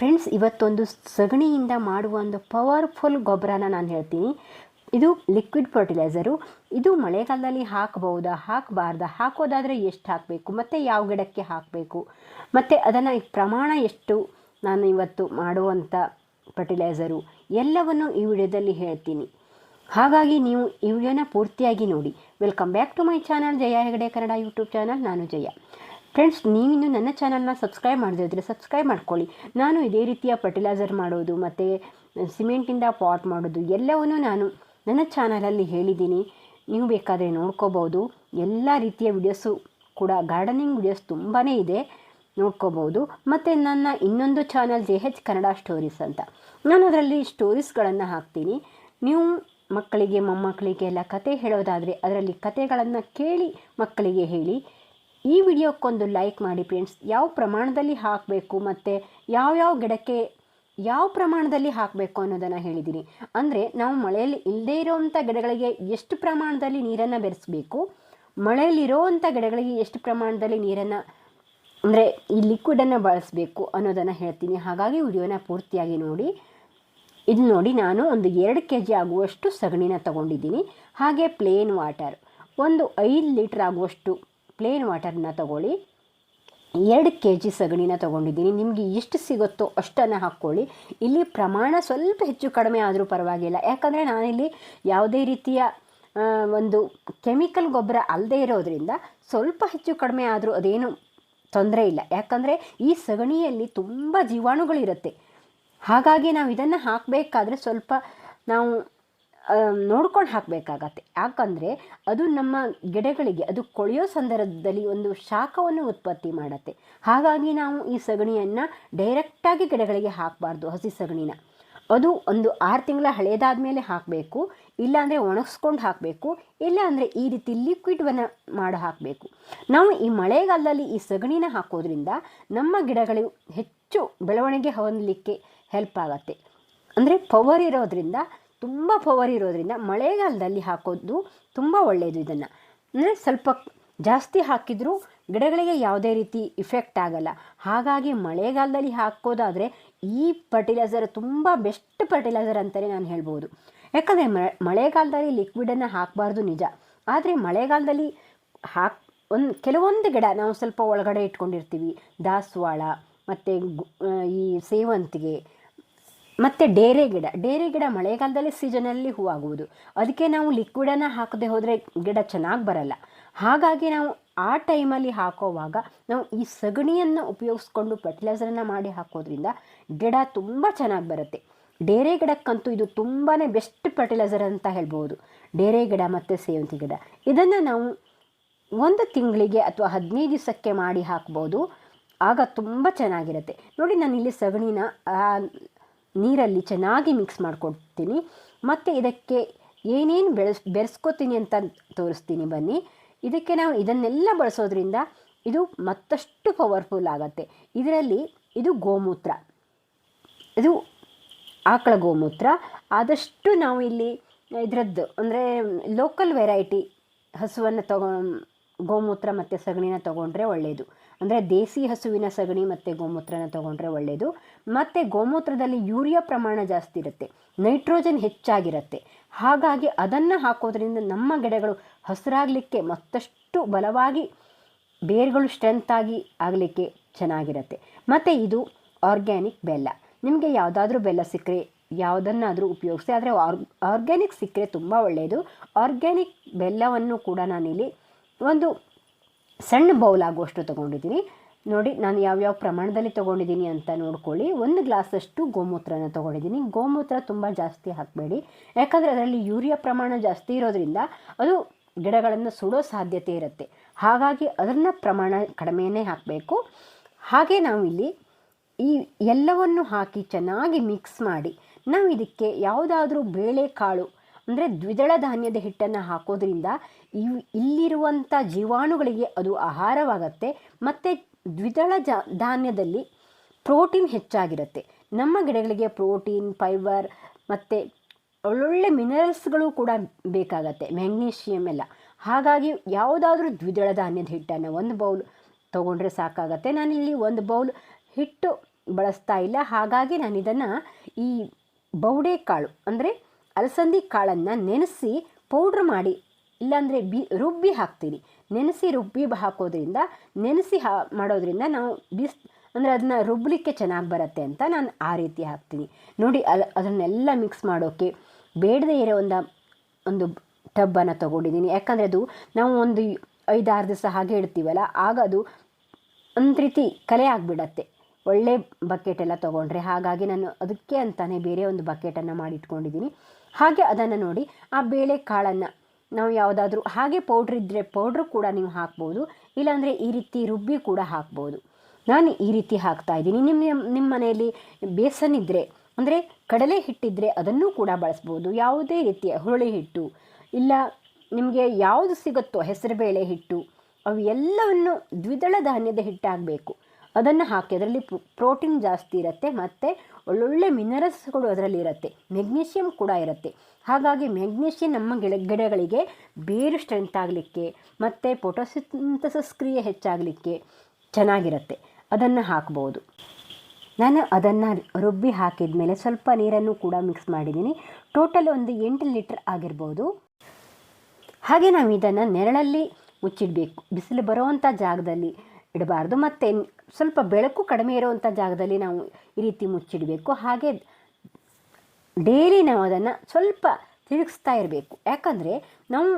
Friends, ಇವತ್ತೊಂದು ಸಗಣಿಯಿಂದ ಮಾಡುವ ಒಂದು ಪವರ್ಫುಲ್ ಗೊಬ್ಬರನ ನಾನು ಹೇಳ್ತೀನಿ. ಇದು ಲಿಕ್ವಿಡ್ ಫರ್ಟಿಲೈಸರು ಇದು ಮಳೆಗಾಲದಲ್ಲಿ ಹಾಕಬಹುದಾ, ಹಾಕಬಾರ್ದಾ? ಹಾಕೋದಾದರೆ ಎಷ್ಟು ಹಾಕಬೇಕು? ಮತ್ತು ಯಾವ ಗಿಡಕ್ಕೆ ಹಾಕಬೇಕು? ಮತ್ತು ಅದನ್ನು ಪ್ರಮಾಣ ಎಷ್ಟು ನಾನು ಇವತ್ತು ಮಾಡುವಂಥ ಫರ್ಟಿಲೈಸರು ಎಲ್ಲವನ್ನು ಈ ವಿಡಿಯೋದಲ್ಲಿ ಹೇಳ್ತೀನಿ. ಹಾಗಾಗಿ ನೀವು ಈ ವಿಡಿಯೋನ ಪೂರ್ತಿಯಾಗಿ ನೋಡಿ. Welcome back to my channel Jaya Hegde Kannada YouTube channel ನಾನು ಜಯ. ಫ್ರೆಂಡ್ಸ್ ನೀವಿನ್ನು ನನ್ನ ಚಾನಲ್ನ ಸಬ್ಸ್ಕ್ರೈಬ್ ಮಾಡದಿದ್ದರೆ ಸಬ್ಸ್ಕ್ರೈಬ್ ಮಾಡ್ಕೊಳ್ಳಿ. ನಾನು ಇದೇ ರೀತಿಯ ಫರ್ಟಿಲೈಸರ್ ಮಾಡೋದು, ಮತ್ತು ಸಿಮೆಂಟಿಂದ ಪಾಟ್ ಮಾಡೋದು, ಎಲ್ಲವನ್ನೂ ನಾನು ನನ್ನ ಚಾನಲಲ್ಲಿ ಹೇಳಿದ್ದೀನಿ. ನೀವು ಬೇಕಾದರೆ ನೋಡ್ಕೋಬೋದು. ಎಲ್ಲ ರೀತಿಯ ವಿಡಿಯೋಸು ಕೂಡ ಗಾರ್ಡನಿಂಗ್ ವಿಡಿಯೋಸ್ ತುಂಬಾ ಇದೆ. ನೋಡ್ಕೋಬೋದು. ಮತ್ತು ನನ್ನ ಇನ್ನೊಂದು channel J H Kannada stories ಅಂತ. ನಾನು ಅದರಲ್ಲಿ ಸ್ಟೋರೀಸ್ಗಳನ್ನು ಹಾಕ್ತೀನಿ. ನೀವು ಮಕ್ಕಳಿಗೆ, ಮೊಮ್ಮಕ್ಕಳಿಗೆ ಎಲ್ಲ ಕತೆ ಹೇಳೋದಾದರೆ, ಅದರಲ್ಲಿ ಕತೆಗಳನ್ನು ಕೇಳಿ ಮಕ್ಕಳಿಗೆ ಹೇಳಿ. ಈ ವಿಡಿಯೋಕ್ಕೊಂದು ಲೈಕ್ ಮಾಡಿ ಫ್ರೆಂಡ್ಸ್. ಯಾವ ಪ್ರಮಾಣದಲ್ಲಿ ಹಾಕಬೇಕು ಮತ್ತು ಯಾವ್ಯಾವ ಗಿಡಕ್ಕೆ ಯಾವ ಪ್ರಮಾಣದಲ್ಲಿ ಹಾಕಬೇಕು ಅನ್ನೋದನ್ನು ಹೇಳಿದ್ದೀನಿ ಅಂದರೆ ನಾವು ಮಳೆಯಲ್ಲಿ ಇಲ್ಲದೇ ಇರೋವಂಥ ಗಿಡಗಳಿಗೆ ಎಷ್ಟು ಪ್ರಮಾಣದಲ್ಲಿ ನೀರನ್ನು ಬೆರೆಸಬೇಕು ಮಳೆಯಲ್ಲಿರೋವಂಥ ಗಿಡಗಳಿಗೆ ಎಷ್ಟು ಪ್ರಮಾಣದಲ್ಲಿ ನೀರನ್ನು, ಅಂದರೆ ಈ ಲಿಕ್ವಿಡನ್ನು ಬಳಸಬೇಕು ಅನ್ನೋದನ್ನು ಹೇಳ್ತೀನಿ. ಹಾಗಾಗಿ ವಿಡಿಯೋನ ಪೂರ್ತಿಯಾಗಿ ನೋಡಿ. ಇದು ನೋಡಿ ನಾನು ಒಂದು ಎರಡು ಕೆ ಜಿ ಆಗುವಷ್ಟು ಸಗಣಿನ ತಗೊಂಡಿದ್ದೀನಿ. ಹಾಗೆ ಪ್ಲೇನ್ ವಾಟರ್ ಒಂದು ಐದು ಲೀಟ್ರ್ ಆಗುವಷ್ಟು ಪ್ಲೇನ್ ವಾಟರ್ನ ತಗೊಳ್ಳಿ. ಎರಡು ಕೆ ಜಿ ಸಗಣಿನ ತೊಗೊಂಡಿದ್ದೀನಿ. ನಿಮಗೆ ಎಷ್ಟು ಸಿಗುತ್ತೋ ಅಷ್ಟನ್ನು ಹಾಕ್ಕೊಳ್ಳಿ. ಇಲ್ಲಿ ಪ್ರಮಾಣ ಸ್ವಲ್ಪ ಹೆಚ್ಚು ಕಡಿಮೆ ಆದರೂ ಪರವಾಗಿಲ್ಲ. ಯಾಕಂದರೆ ನಾನಿಲ್ಲಿ ಯಾವುದೇ ರೀತಿಯ ಒಂದು ಕೆಮಿಕಲ್ ಗೊಬ್ಬರ ಅಲ್ಲದೆ ಇರೋದರಿಂದ ಸ್ವಲ್ಪ ಹೆಚ್ಚು ಕಡಿಮೆ ಆದರೂ ಅದೇನು ತೊಂದರೆ ಇಲ್ಲ. ಯಾಕಂದರೆ ಈ ಸಗಣಿಯಲ್ಲಿ ತುಂಬ ಜೀವಾಣುಗಳಿರುತ್ತೆ. ಹಾಗಾಗಿ ನಾವು ಇದನ್ನು ಹಾಕಬೇಕಾದ್ರೆ ಸ್ವಲ್ಪ ನಾವು ನೋಡ್ಕೊಂಡು ಹಾಕಬೇಕಾಗತ್ತೆ. ಯಾಕಂದರೆ ಅದು ನಮ್ಮ ಗಿಡಗಳಿಗೆ, ಅದು ಕೊಳೆಯೋ ಸಂದರ್ಭದಲ್ಲಿ ಒಂದು ಶಾಖವನ್ನು ಉತ್ಪತ್ತಿ ಮಾಡುತ್ತೆ. ಹಾಗಾಗಿ ನಾವು ಈ ಸಗಣಿಯನ್ನು ಡೈರೆಕ್ಟಾಗಿ ಗಿಡಗಳಿಗೆ ಹಾಕಬಾರ್ದು, ಹಸಿ ಸಗಣಿನ. ಅದು ಒಂದು ಆರು ತಿಂಗಳ ಹಳೆಯದಾದ ಮೇಲೆ ಹಾಕಬೇಕು, ಇಲ್ಲಾಂದರೆ ಒಣಗಿಸ್ಕೊಂಡು ಹಾಕಬೇಕು, ಇಲ್ಲಾಂದರೆ ಈ ರೀತಿ ಲಿಕ್ವಿಡ್ವನ್ನು ಮಾಡಿ ಹಾಕಬೇಕು. ನಾವು ಈ ಮಳೆಗಾಲದಲ್ಲಿ ಈ ಸಗಣಿನ ಹಾಕೋದ್ರಿಂದ ನಮ್ಮ ಗಿಡಗಳು ಹೆಚ್ಚು ಬೆಳವಣಿಗೆ ಹೊಂದಲಿಕ್ಕೆ ಹೆಲ್ಪ್ ಆಗುತ್ತೆ. ಅಂದರೆ ಪವರ್ ಇರೋದ್ರಿಂದ ತುಂಬ ಪವರ್ ಇರೋದ್ರಿಂದ ಮಳೆಗಾಲದಲ್ಲಿ ಹಾಕೋದು ತುಂಬ ಒಳ್ಳೆಯದು ಇದನ್ನು. ಅಂದರೆ ಸ್ವಲ್ಪ ಜಾಸ್ತಿ ಹಾಕಿದರೂ ಗಿಡಗಳಿಗೆ ಯಾವುದೇ ರೀತಿ ಇಫೆಕ್ಟ್ ಆಗಲ್ಲ. ಹಾಗಾಗಿ ಮಳೆಗಾಲದಲ್ಲಿ ಹಾಕೋದಾದರೆ ಈ ಫರ್ಟಿಲೈಸರ್ ತುಂಬ ಬೆಸ್ಟ್ ಫರ್ಟಿಲೈಸರ್ ಅಂತಲೇ ನಾನು ಹೇಳ್ಬೋದು. ಯಾಕಂದರೆ ಮಳೆಗಾಲದಲ್ಲಿ ಲಿಕ್ವಿಡನ್ನು ಹಾಕಬಾರ್ದು ನಿಜ. ಆದರೆ ಮಳೆಗಾಲದಲ್ಲಿ ಹಾಕ್, ಒಂದು, ಕೆಲವೊಂದು ಗಿಡ ನಾವು ಸ್ವಲ್ಪ ಒಳಗಡೆ ಇಟ್ಕೊಂಡಿರ್ತೀವಿ. ದಾಸವಾಳ, ಮತ್ತು ಈ ಸೇವಂತಿಗೆ ಮತ್ತು ಡೇರೆ ಗಿಡ. ಡೇರೆ ಗಿಡ ಮಳೆಗಾಲದಲ್ಲಿ ಸೀಸನಲ್ಲಿ ಹೂವಾಗುವುದು. ಅದಕ್ಕೆ ನಾವು ಲಿಕ್ವಿಡನ್ನು ಹಾಕದೆ ಹೋದರೆ ಗಿಡ ಚೆನ್ನಾಗಿ ಬರಲ್ಲ. ಹಾಗಾಗಿ ನಾವು ಆ ಟೈಮಲ್ಲಿ ಹಾಕೋವಾಗ ನಾವು ಈ ಸಗಣಿಯನ್ನು ಉಪಯೋಗಿಸ್ಕೊಂಡು ಫರ್ಟಿಲೈಸರನ್ನು ಮಾಡಿ ಹಾಕೋದ್ರಿಂದ ಗಿಡ ತುಂಬ ಚೆನ್ನಾಗಿ ಬರುತ್ತೆ. ಡೇರೆ ಗಿಡಕ್ಕಂತೂ ಇದು ತುಂಬಾ ಬೆಸ್ಟ್ ಫರ್ಟಿಲೈಸರ್ ಅಂತ ಹೇಳ್ಬೋದು. ಡೇರೆ ಗಿಡ ಮತ್ತು ಸೇವಂತಿ ಗಿಡ. ಇದನ್ನು ನಾವು ಒಂದು ತಿಂಗಳಿಗೆ ಅಥವಾ ಹದಿನೈದು ದಿವಸಕ್ಕೆ ಮಾಡಿ ಹಾಕ್ಬೋದು. ಆಗ ತುಂಬ ಚೆನ್ನಾಗಿರುತ್ತೆ. ನೋಡಿ ನಾನು ಇಲ್ಲಿ ಸಗಣಿನ ನೀರಲ್ಲಿ ಚೆನ್ನಾಗಿ ಮಿಕ್ಸ್ ಮಾಡಿಕೊಡ್ತೀನಿ. ಮತ್ತು ಇದಕ್ಕೆ ಏನೇನು ಬೆಳೆಸ್, ಬೆರೆಸ್ಕೋತೀನಿ ಅಂತ ತೋರಿಸ್ತೀನಿ ಬನ್ನಿ. ಇದಕ್ಕೆ ನಾವು ಇದನ್ನೆಲ್ಲ ಬಳಸೋದ್ರಿಂದ ಇದು ಮತ್ತಷ್ಟು ಪವರ್ಫುಲ್ ಆಗುತ್ತೆ. ಇದರಲ್ಲಿ ಇದು ಗೋಮೂತ್ರ. ಇದು ಆಕಳ ಗೋಮೂತ್ರ. ಆದಷ್ಟು ನಾವು ಇಲ್ಲಿ ಇದರದ್ದು ಅಂದರೆ ಲೋಕಲ್ ವೆರೈಟಿ ಹಸುವನ್ನು ತಗೊ ಗೋಮೂತ್ರ ಮತ್ತು ಸಗಣಿನ ತೊಗೊಂಡ್ರೆ ಒಳ್ಳೆಯದು ಅಂದರೆ ದೇಸಿ ಹಸುವಿನ ಸಗಣಿ ಮತ್ತು ಗೋಮೂತ್ರನ ತೊಗೊಂಡ್ರೆ ಒಳ್ಳೆಯದು ಮತ್ತು ಗೋಮೂತ್ರದಲ್ಲಿ ಯೂರಿಯಾ ಪ್ರಮಾಣ ಜಾಸ್ತಿ ಇರುತ್ತೆ. ನೈಟ್ರೋಜನ್ ಹೆಚ್ಚಾಗಿರುತ್ತೆ. ಹಾಗಾಗಿ ಅದನ್ನು ಹಾಕೋದ್ರಿಂದ ನಮ್ಮ ಗಿಡಗಳು ಹಸಿರಾಗಲಿಕ್ಕೆ ಮತ್ತಷ್ಟು ಬಲವಾಗಿ ಬೇರುಗಳು ಸ್ಟ್ರೆಂತಾಗಿ ಆಗಲಿಕ್ಕೆ ಚೆನ್ನಾಗಿರುತ್ತೆ. ಮತ್ತು ಇದು ಆರ್ಗ್ಯಾನಿಕ್ ಬೆಲ್ಲ. ನಿಮಗೆ ಯಾವುದಾದ್ರೂ ಬೆಲ್ಲ ಸಿಕ್ಕರೆ, ಯಾವುದನ್ನಾದರೂ ಉಪಯೋಗಿಸಿ, ಆದರೆ ಆರ್ಗ್ ಆರ್ಗ್ಯಾನಿಕ್ ಸಿಕ್ಕರೆ ತುಂಬ ಒಳ್ಳೆಯದು ಆರ್ಗ್ಯಾನಿಕ್ ಬೆಲ್ಲವನ್ನು ಕೂಡ ನಾನಿಲ್ಲಿ ಒಂದು ಸಣ್ಣ ಬೌಲ್ ಆಗುವಷ್ಟು ತೊಗೊಂಡಿದ್ದೀನಿ. ನೋಡಿ, ನಾನು ಯಾವ್ಯಾವ ಪ್ರಮಾಣದಲ್ಲಿ ತೊಗೊಂಡಿದ್ದೀನಿ ಅಂತ ನೋಡ್ಕೊಳ್ಳಿ. ಒಂದು ಗ್ಲಾಸಷ್ಟು ಗೋಮೂತ್ರನ ತೊಗೊಂಡಿದ್ದೀನಿ. ಗೋಮೂತ್ರ ತುಂಬ ಜಾಸ್ತಿ ಹಾಕಬೇಡಿ. ಯಾಕಂದರೆ ಅದರಲ್ಲಿ ಯೂರಿಯಾ ಪ್ರಮಾಣ ಜಾಸ್ತಿ ಇರೋದ್ರಿಂದ ಅದು ಗಿಡಗಳನ್ನು ಸುಡೋ ಸಾಧ್ಯತೆ ಇರುತ್ತೆ. ಹಾಗಾಗಿ ಅದನ್ನ ಪ್ರಮಾಣ ಕಡಿಮೆಯೇ ಹಾಕಬೇಕು. ಹಾಗೆ ನಾವಿಲ್ಲಿ ಈ ಎಲ್ಲವನ್ನು ಹಾಕಿ ಚೆನ್ನಾಗಿ ಮಿಕ್ಸ್ ಮಾಡಿ ನಾವು ಇದಕ್ಕೆ ಯಾವುದಾದ್ರೂ ಬೇಳೆಕಾಳು ಅಂದರೆ ದ್ವಿದಳ ಧಾನ್ಯದ ಹಿಟ್ಟನ್ನು ಹಾಕೋದ್ರಿಂದ ಇವು ಇಲ್ಲಿರುವಂಥ ಜೀವಾಣುಗಳಿಗೆ ಅದು ಆಹಾರವಾಗತ್ತೆ. ಮತ್ತು ದ್ವಿದಳ ಜಾ, ಧಾನ್ಯದಲ್ಲಿ ಪ್ರೋಟೀನ್ ಹೆಚ್ಚಾಗಿರುತ್ತೆ. ನಮ್ಮ ಗಿಡಗಳಿಗೆ ಪ್ರೋಟೀನ್, ಫೈಬರ್ ಮತ್ತು ಒಳ್ಳೊಳ್ಳೆ ಮಿನರಲ್ಸ್ಗಳು ಕೂಡ ಬೇಕಾಗತ್ತೆ ಮ್ಯಾಗ್ನೀಷಿಯಮ್ ಎಲ್ಲ. ಹಾಗಾಗಿ ಯಾವುದಾದ್ರೂ ದ್ವಿದಳ ಧಾನ್ಯದ ಹಿಟ್ಟನ್ನು ಒಂದು ಬೌಲ್ ತೊಗೊಂಡ್ರೆ ಸಾಕಾಗತ್ತೆ. ನಾನಿಲ್ಲಿ ಒಂದು ಬೌಲ್ ಹಿಟ್ಟು ಬಳಸ್ತಾ ಇಲ್ಲ. ಹಾಗಾಗಿ ನಾನು ಇದನ್ನು ಈ ಬೌಡೆ ಕಾಳು ಅಂದರೆ ಅಲಸಂದಿ ಕಾಳನ್ನು ನೆನೆಸಿ ಪೌಡ್ರ್ ಮಾಡಿ, ಇಲ್ಲಾಂದರೆ ಬಿ, ರುಬ್ಬಿ ಹಾಕ್ತೀನಿ. ನೆನೆಸಿ ರುಬ್ಬಿ ಹಾಕೋದ್ರಿಂದ, ನೆನೆಸಿ ಹಾ, ಮಾಡೋದ್ರಿಂದ ನಾವು ಬಿಸ್, ಅಂದರೆ ಅದನ್ನ ರುಬ್ಬಲಿಕ್ಕೆ ಚೆನ್ನಾಗಿ ಬರುತ್ತೆ ಅಂತ ನಾನು ಆ ರೀತಿ ಹಾಕ್ತೀನಿ. ನೋಡಿ, ಅಲ್, ಅದನ್ನೆಲ್ಲ ಮಿಕ್ಸ್ ಮಾಡೋಕ್ಕೆ ಬೇಡದೇ ಇರೋ ಒಂದು ಒಂದು ಟಬ್ಬನ್ನು ತೊಗೊಂಡಿದ್ದೀನಿ ಯಾಕಂದರೆ ಅದು ನಾವು ಒಂದು ಐದಾರು ದಿವಸ ಹಾಗೆ ಇಡ್ತೀವಲ್ಲ, ಆಗ ಅದು ಒಂದು ರೀತಿ ಕಲೆ ಆಗಿಬಿಡತ್ತೆ. ಒಳ್ಳೆ ಬಕೆಟೆಲ್ಲ ತೊಗೊಂಡ್ರೆ, ಹಾಗಾಗಿ ನಾನು ಅದಕ್ಕೆ ಅಂತಲೇ ಬೇರೆ ಒಂದು ಬಕೆಟನ್ನು ಮಾಡಿಟ್ಕೊಂಡಿದ್ದೀನಿ ಹಾಗೆ ಅದನ್ನು ನೋಡಿ ಆ ಬೇಳೆ ಕಾಳನ್ನು ನಾವು ಯಾವುದಾದ್ರೂ ಹಾಗೆ ಪೌಡ್ರ್ ಇದ್ದರೆ ಪೌಡ್ರ್ ಕೂಡ ನೀವು ಹಾಕ್ಬೋದು, ಇಲ್ಲಾಂದರೆ ಈ ರೀತಿ ರುಬ್ಬಿ ಕೂಡ ಹಾಕ್ಬೋದು. ನಾನು ಈ ರೀತಿ ಹಾಕ್ತಾ ಇದ್ದೀನಿ. ನಿಮ್ಮ ನಿಮ್ಮ ಮನೆಯಲ್ಲಿ ಬೇಸನ್ ಇದ್ದರೆ ಅಂದರೆ ಕಡಲೆ ಹಿಟ್ಟಿದ್ದರೆ ಅದನ್ನು ಕೂಡ ಬಳಸ್ಬೋದು. ಯಾವುದೇ ರೀತಿಯ ಹುರುಳಿ ಹಿಟ್ಟು, ಇಲ್ಲ ನಿಮಗೆ ಯಾವುದು ಸಿಗುತ್ತೋ, ಹೆಸರುಬೇಳೆ ಹಿಟ್ಟು, ಅವು ಎಲ್ಲವನ್ನು ದ್ವಿದಳ ಧಾನ್ಯದ ಹಿಟ್ಟಾಗಬೇಕು. ಅದನ್ನು ಹಾಕಿ, ಅದರಲ್ಲಿ ಪ್ರೋಟೀನ್ ಜಾಸ್ತಿ ಇರುತ್ತೆ ಮತ್ತು ಒಳ್ಳೊಳ್ಳೆ ಮಿನರಲ್ಸ್ಗಳು ಅದರಲ್ಲಿ ಇರುತ್ತೆ, ಮೆಗ್ನೀಷಿಯಂ ಕೂಡ ಇರುತ್ತೆ. ಹಾಗಾಗಿ ಮೆಗ್ನೀಷಿಯಂ ನಮ್ಮ ಗಿಡ ಗಿಡಗಳಿಗೆ ಬೇರು ಸ್ಟ್ರೆಂತ್ ಆಗಲಿಕ್ಕೆ ಮತ್ತು ಫೋಟೋಸಿಂಥಸಿಸ್ ಕ್ರಿಯೆ ಹೆಚ್ಚಾಗಲಿಕ್ಕೆ ಚೆನ್ನಾಗಿರುತ್ತೆ. ಅದನ್ನು ಹಾಕ್ಬೋದು. ನಾನು ಅದನ್ನು ರುಬ್ಬಿ ಹಾಕಿದ ಮೇಲೆ ಸ್ವಲ್ಪ ನೀರನ್ನು ಕೂಡ ಮಿಕ್ಸ್ ಮಾಡಿದ್ದೀನಿ. ಟೋಟಲ್ ಒಂದು ಎಂಟು ಲೀಟ್ರ್ ಆಗಿರ್ಬೋದು. ಹಾಗೆ ನಾವು ಇದನ್ನು ನೆರಳಲ್ಲಿ ಮುಚ್ಚಿಡಬೇಕು. ಬಿಸಿಲು ಬರುವಂಥ ಜಾಗದಲ್ಲಿ ಇಡಬಾರ್ದು. ಮತ್ತು ಸ್ವಲ್ಪ ಬೆಳಕು ಕಡಿಮೆ ಇರುವಂಥ ಜಾಗದಲ್ಲಿ ನಾವು ಈ ರೀತಿ ಮುಚ್ಚಿಡಬೇಕು. ಹಾಗೆ ಡೈಲಿ ನಾವು ಅದನ್ನು ಸ್ವಲ್ಪ ತಿರುಗಿಸ್ತಾ ಇರಬೇಕು. ಯಾಕಂದರೆ ನಾವು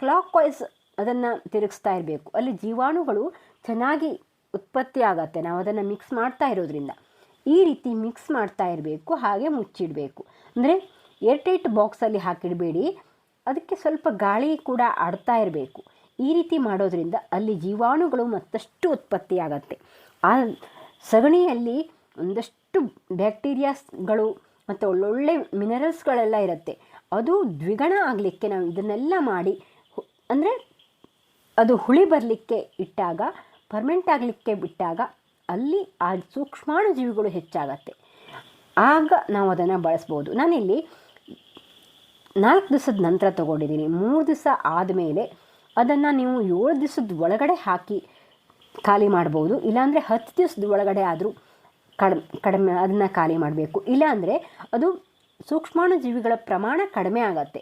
ಕ್ಲಾಕ್ ವೈಸ್ ಅದನ್ನು ತಿರುಗಿಸ್ತಾ ಇರಬೇಕು. ಅಲ್ಲಿ ಜೀವಾಣುಗಳು ಚೆನ್ನಾಗಿ ಉತ್ಪತ್ತಿ ಆಗತ್ತೆ. ನಾವು ಅದನ್ನು ಮಿಕ್ಸ್ ಮಾಡ್ತಾ ಇರೋದ್ರಿಂದ. ಈ ರೀತಿ ಮಿಕ್ಸ್ ಮಾಡ್ತಾ ಇರಬೇಕು, ಹಾಗೆ ಮುಚ್ಚಿಡಬೇಕು. ಅಂದರೆ ಏರ್ಟೈಟ್ ಬಾಕ್ಸಲ್ಲಿ ಹಾಕಿಡಬೇಡಿ. ಅದಕ್ಕೆ ಸ್ವಲ್ಪ ಗಾಳಿ ಕೂಡ ಆಡ್ತಾ ಇರಬೇಕು. ಈ ರೀತಿ ಮಾಡೋದ್ರಿಂದ ಅಲ್ಲಿ ಜೀವಾಣುಗಳು ಮತ್ತಷ್ಟು ಉತ್ಪತ್ತಿಯಾಗತ್ತೆ. ಆ ಸಗಣಿಯಲ್ಲಿ ಒಂದಷ್ಟು ಬ್ಯಾಕ್ಟೀರಿಯಾಸ್ಗಳು ಮತ್ತು ಒಳ್ಳೊಳ್ಳೆ ಮಿನರಲ್ಸ್ಗಳೆಲ್ಲ ಇರುತ್ತೆ. ಅದು ದ್ವಿಗುಣ ಆಗಲಿಕ್ಕೆ ನಾವು ಇದನ್ನೆಲ್ಲ ಮಾಡಿ ಅಂದರೆ ಅದು ಹುಳಿ ಬರಲಿಕ್ಕೆ ಇಟ್ಟಾಗ ಪರ್ಮೆಂಟ್ ಆಗಲಿಕ್ಕೆ ಬಿಟ್ಟಾಗ ಅಲ್ಲಿ ಆ ಸೂಕ್ಷ್ಮಾಣು ಜೀವಿಗಳು ಹೆಚ್ಚಾಗತ್ತೆ. ಆಗ ನಾವು ಅದನ್ನು ಬಳಸ್ಬೋದು. ನಾನಿಲ್ಲಿ ನಾಲ್ಕು ದಿವಸದ ನಂತರ ತೊಗೊಂಡಿದ್ದೀನಿ. ಮೂರು ದಿವಸ ಆದಮೇಲೆ ಅದನ್ನು ನೀವು ಏಳು ದಿವಸದ ಒಳಗಡೆ ಹಾಕಿ ಖಾಲಿ ಮಾಡ್ಬೋದು. ಇಲ್ಲಾಂದರೆ ಹತ್ತು ದಿವಸದ ಒಳಗಡೆ ಆದರೂ ಕಡಿಮೆ ಕಡಿಮೆ ಅದನ್ನು ಖಾಲಿ ಮಾಡಬೇಕು. ಇಲ್ಲಾಂದರೆ ಅದು ಸೂಕ್ಷ್ಮಾಣು ಜೀವಿಗಳ ಪ್ರಮಾಣ ಕಡಿಮೆ ಆಗತ್ತೆ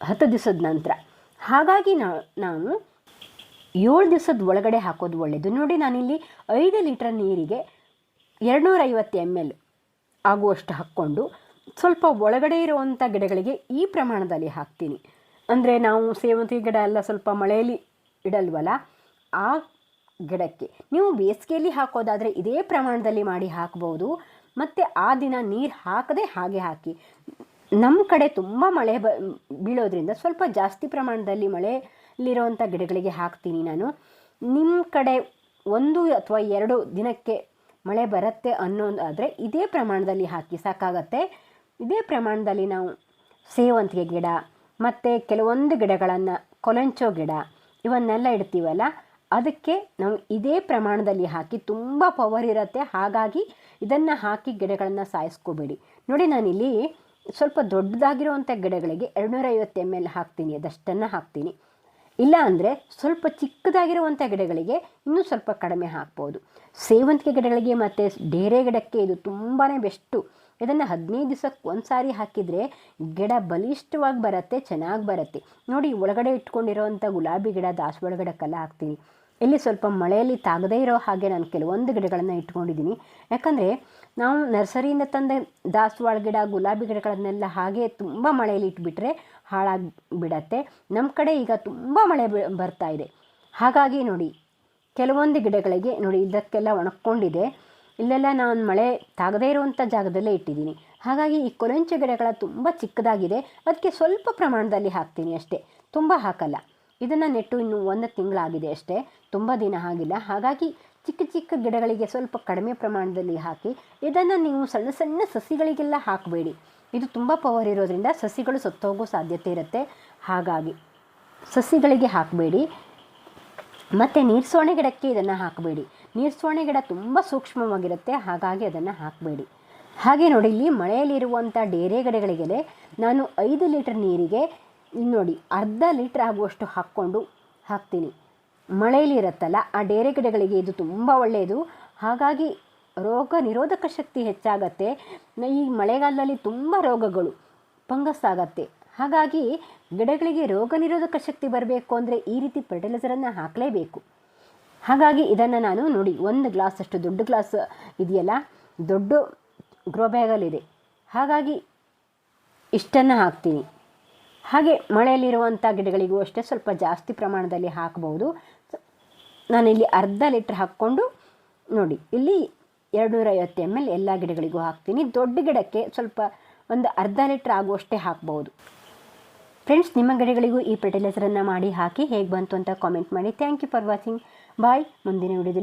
ಹತ್ತು ದಿವಸದ ನಂತರ. ಹಾಗಾಗಿ ನಾನು ಏಳು ದಿವಸದ ಒಳಗಡೆ ಹಾಕೋದು ಒಳ್ಳೆಯದು ನೋಡಿ ನಾನಿಲ್ಲಿ ಐದು ಲೀಟ್ರ್ ನೀರಿಗೆ ಎರಡುನೂರೈವತ್ತು ಎಂ ಎಲ್ ಆಗುವಷ್ಟು ಹಾಕ್ಕೊಂಡು ಸ್ವಲ್ಪ ಒಳಗಡೆ ಇರುವಂಥ ಗಿಡಗಳಿಗೆ ಈ ಪ್ರಮಾಣದಲ್ಲಿ ಹಾಕ್ತೀನಿ. ಅಂದರೆ ನಾವು ಸೇವಂತಿಗೆ ಗಿಡ ಎಲ್ಲ ಸ್ವಲ್ಪ ಮಳೆಯಲ್ಲಿ ಇಡಲ್ವಲ್ಲ, ಆ ಗಿಡಕ್ಕೆ. ನೀವು ಬೇಸಿಗೆಯಲ್ಲಿ ಹಾಕೋದಾದರೆ ಇದೇ ಪ್ರಮಾಣದಲ್ಲಿ ಮಾಡಿ ಹಾಕ್ಬೋದು, ಮತ್ತು ಆ ದಿನ ನೀರು ಹಾಕದೆ ಹಾಗೆ ಹಾಕಿ. ನಮ್ಮ ಕಡೆ ತುಂಬ ಮಳೆ ಬ, ಬೀಳೋದ್ರಿಂದ ಸ್ವಲ್ಪ ಜಾಸ್ತಿ ಪ್ರಮಾಣದಲ್ಲಿ ಮಳೆಯಲ್ಲಿರುವಂಥ ಗಿಡಗಳಿಗೆ ಹಾಕ್ತೀನಿ ನಾನು. ನಿಮ್ಮ ಕಡೆ ಒಂದು ಅಥವಾ ಎರಡು ದಿನಕ್ಕೆ ಮಳೆ ಬರುತ್ತೆ ಅನ್ನೋದಾದರೆ ಇದೇ ಪ್ರಮಾಣದಲ್ಲಿ ಹಾಕಿ, ಸಾಕಾಗತ್ತೆ. ಇದೇ ಪ್ರಮಾಣದಲ್ಲಿ ನಾವು ಸೇವಂತಿಗೆ ಗಿಡ ಮತ್ತು ಕೆಲವೊಂದು ಗಿಡಗಳನ್ನು ಕೊಲಂಚೋ ಗಿಡ, ಇವನ್ನೆಲ್ಲ ಇಡ್ತೀವಲ್ಲ, ಅದಕ್ಕೆ ನಾವು ಇದೇ ಪ್ರಮಾಣದಲ್ಲಿ ಹಾಕಿ ತುಂಬ ಪವರ್ ಇರುತ್ತೆ. ಹಾಗಾಗಿ ಇದನ್ನು ಹಾಕಿ ಗಿಡಗಳನ್ನು ಸಾಯಿಸ್ಕೋಬೇಡಿ. ನೋಡಿ ನಾನಿಲ್ಲಿ ಸ್ವಲ್ಪ ದೊಡ್ಡದಾಗಿರುವಂಥ ಗಿಡಗಳಿಗೆ ಎರಡುನೂರೈವತ್ತು ಎಂ ಎಲ್ ಹಾಕ್ತೀನಿ, ಅದಷ್ಟನ್ನು ಹಾಕ್ತೀನಿ. ಇಲ್ಲ ಅಂದರೆ ಸ್ವಲ್ಪ ಚಿಕ್ಕದಾಗಿರುವಂಥ ಗಿಡಗಳಿಗೆ ಇನ್ನೂ ಸ್ವಲ್ಪ ಕಡಿಮೆ ಹಾಕ್ಬೋದು. ಸೇವಂತಿಗೆ ಗಿಡಗಳಿಗೆ ಮತ್ತು ಡೇರೆ ಗಿಡಕ್ಕೆ ಇದು ತುಂಬಾ ಬೆಸ್ಟು. ಇದನ್ನು ಹದಿನೈದು ದಿವಸಕ್ಕೆ ಒಂದು ಸಾರಿ ಹಾಕಿದರೆ ಗಿಡ ಬಲಿಷ್ಠವಾಗಿ ಬರುತ್ತೆ, ಚೆನ್ನಾಗಿ ಬರುತ್ತೆ. ನೋಡಿ, ಒಳಗಡೆ ಇಟ್ಕೊಂಡಿರೋವಂಥ ಗುಲಾಬಿ ಗಿಡ ದಾಸವಾಳ ಕಲ್ಲ ಹಾಕ್ತೀನಿ. ಇಲ್ಲಿ ಸ್ವಲ್ಪ ಮಳೆಯಲ್ಲಿ ತಾಗದೇ ಇರೋ ಹಾಗೆ ನಾನು ಕೆಲವೊಂದು ಗಿಡಗಳನ್ನು ಇಟ್ಕೊಂಡಿದ್ದೀನಿ. ಯಾಕಂದರೆ ನಾವು ನರ್ಸರಿಯಿಂದ ತಂದೆ ದಾಸವಾಳ ಗಿಡ, ಗುಲಾಬಿ ಗಿಡಗಳನ್ನೆಲ್ಲ ಹಾಗೆ ತುಂಬ ಮಳೆಯಲ್ಲಿ ಇಟ್ಬಿಟ್ರೆ ಹಾಳಾಗಿ ಬಿಡತ್ತೆ ನಮ್ಮ ಕಡೆ ಈಗ ತುಂಬ ಮಳೆ ಬರ್ತಾ ಇದೆ. ಹಾಗಾಗಿ ನೋಡಿ, ಕೆಲವೊಂದು ಗಿಡಗಳಿಗೆ ನೋಡಿ ಇದಕ್ಕೆಲ್ಲ ಒಣಕೊಂಡಿದೆ ಇಲ್ಲೆಲ್ಲ ನಾನು ಮಳೆ ತಾಗದೇ ಇರುವಂಥ ಜಾಗದಲ್ಲೇ ಇಟ್ಟಿದ್ದೀನಿ. ಹಾಗಾಗಿ ಈ ಕೊಲಂಚೆ ಗಿಡಗಳ ತುಂಬ ಚಿಕ್ಕದಾಗಿದೆ. ಅದಕ್ಕೆ ಸ್ವಲ್ಪ ಪ್ರಮಾಣದಲ್ಲಿ ಹಾಕ್ತೀನಿ ಅಷ್ಟೇ. ತುಂಬ ಹಾಕಲ್ಲ. ಇದನ್ನು ನೆಟ್ಟು ಇನ್ನು ಒಂದು ತಿಂಗಳಾಗಿದೆ ಅಷ್ಟೇ. ತುಂಬ ದಿನ ಆಗಿಲ್ಲ. ಹಾಗಾಗಿ ಚಿಕ್ಕ ಚಿಕ್ಕ ಗಿಡಗಳಿಗೆ ಸ್ವಲ್ಪ ಕಡಿಮೆ ಪ್ರಮಾಣದಲ್ಲಿ ಹಾಕಿ, ಇದನ್ನು ನೀವು ಸಣ್ಣ ಸಣ್ಣ ಸಸಿಗಳಿಗೆಲ್ಲ ಹಾಕಬೇಡಿ. ಇದು ತುಂಬ ಪವರ್ ಇರೋದ್ರಿಂದ ಸಸಿಗಳು ಸತ್ತೋಗೋ ಸಾಧ್ಯತೆ ಇರುತ್ತೆ. ಹಾಗಾಗಿ ಸಸಿಗಳಿಗೆ ಹಾಕಬೇಡಿ. ಮತ್ತು ನೀರ್ಸೋಣೆ ಗಿಡಕ್ಕೆ ಇದನ್ನು ಹಾಕಬೇಡಿ. ನೀರ್ಸೋಣೆ ಗಿಡ ತುಂಬ ಸೂಕ್ಷ್ಮವಾಗಿರುತ್ತೆ, ಹಾಗಾಗಿ ಅದನ್ನು ಹಾಕಬೇಡಿ. ಹಾಗೆ ನೋಡಿ, ಇಲ್ಲಿ ಮಳೆಯಲ್ಲಿರುವಂಥ ಡೇರೆ ಗಿಡಗಳಿಗೆ ನಾನು ಐದು ಲೀಟರ್ ನೀರಿಗೆ ನೋಡಿ, ಅರ್ಧ ಲೀಟ್ರ್ ಆಗುವಷ್ಟು ಹಾಕ್ಕೊಂಡು ಹಾಕ್ತೀನಿ. ಮಳೆಯಲ್ಲಿ ಇರುತ್ತಲ್ಲ, ಆ ಡೇರೆ ಗಿಡಗಳಿಗೆ ಇದು ತುಂಬ ಒಳ್ಳೆಯದು. ಹಾಗಾಗಿ ರೋಗ ನಿರೋಧಕ ಶಕ್ತಿ ಹೆಚ್ಚಾಗತ್ತೆ. ಈ ಮಳೆಗಾಲದಲ್ಲಿ ತುಂಬ ರೋಗಗಳು, ಫಂಗಸ್ ಆಗತ್ತೆ. ಹಾಗಾಗಿ ಗಿಡಗಳಿಗೆ ರೋಗ ನಿರೋಧಕ ಶಕ್ತಿ ಬರಬೇಕು ಅಂದರೆ ಈ ರೀತಿ ಫರ್ಟಿಲೈಸರನ್ನು ಹಾಕಲೇಬೇಕು. ಹಾಗಾಗಿ ಇದನ್ನು ನಾನು ನೋಡಿ, ಒಂದು ಗ್ಲಾಸ್ ಅಷ್ಟು ದೊಡ್ಡ ಗ್ಲಾಸ್ ಇದೆಯಲ್ಲ, ದೊಡ್ಡ ಗ್ರೋ ಬ್ಯಾಗಲ್ಲಿದೆ ಹಾಗಾಗಿ ಇಷ್ಟನ್ನು ಹಾಕ್ತೀನಿ. ಹಾಗೆ ಮಳೆಯಲ್ಲಿರುವಂಥ ಗಿಡಗಳಿಗೂ ಅಷ್ಟೇ ಸ್ವಲ್ಪ ಜಾಸ್ತಿ ಪ್ರಮಾಣದಲ್ಲಿ ಹಾಕ್ಬೋದು ನಾನಿಲ್ಲಿ ಅರ್ಧ ಲೀಟ್ರ್ ಹಾಕ್ಕೊಂಡು ನೋಡಿ, ಇಲ್ಲಿ ಎರಡುನೂರೈವತ್ತು ಎಂ ಎಲ್ ಎಲ್ಲ ಗಿಡಗಳಿಗೂ ಹಾಕ್ತೀನಿ. ದೊಡ್ಡ ಗಿಡಕ್ಕೆ ಸ್ವಲ್ಪ ಒಂದು ಅರ್ಧ ಲೀಟ್ರ್ ಆಗುವಷ್ಟೇ ಹಾಕ್ಬೋದು ಫ್ರೆಂಡ್ಸ್ ನಿಮ್ಮ ಗಡಿಗಳಿಗೂ ಈ ಫರ್ಟಿಲೈಸರನ್ನು ಮಾಡಿ ಹಾಕಿ ಹೇಗೆ ಬಂತು ಅಂತ ಕಾಮೆಂಟ್ ಮಾಡಿ. Thank you for watching bye ಮುಂದಿನ ವಿಡಿಯೋದಲ್ಲಿ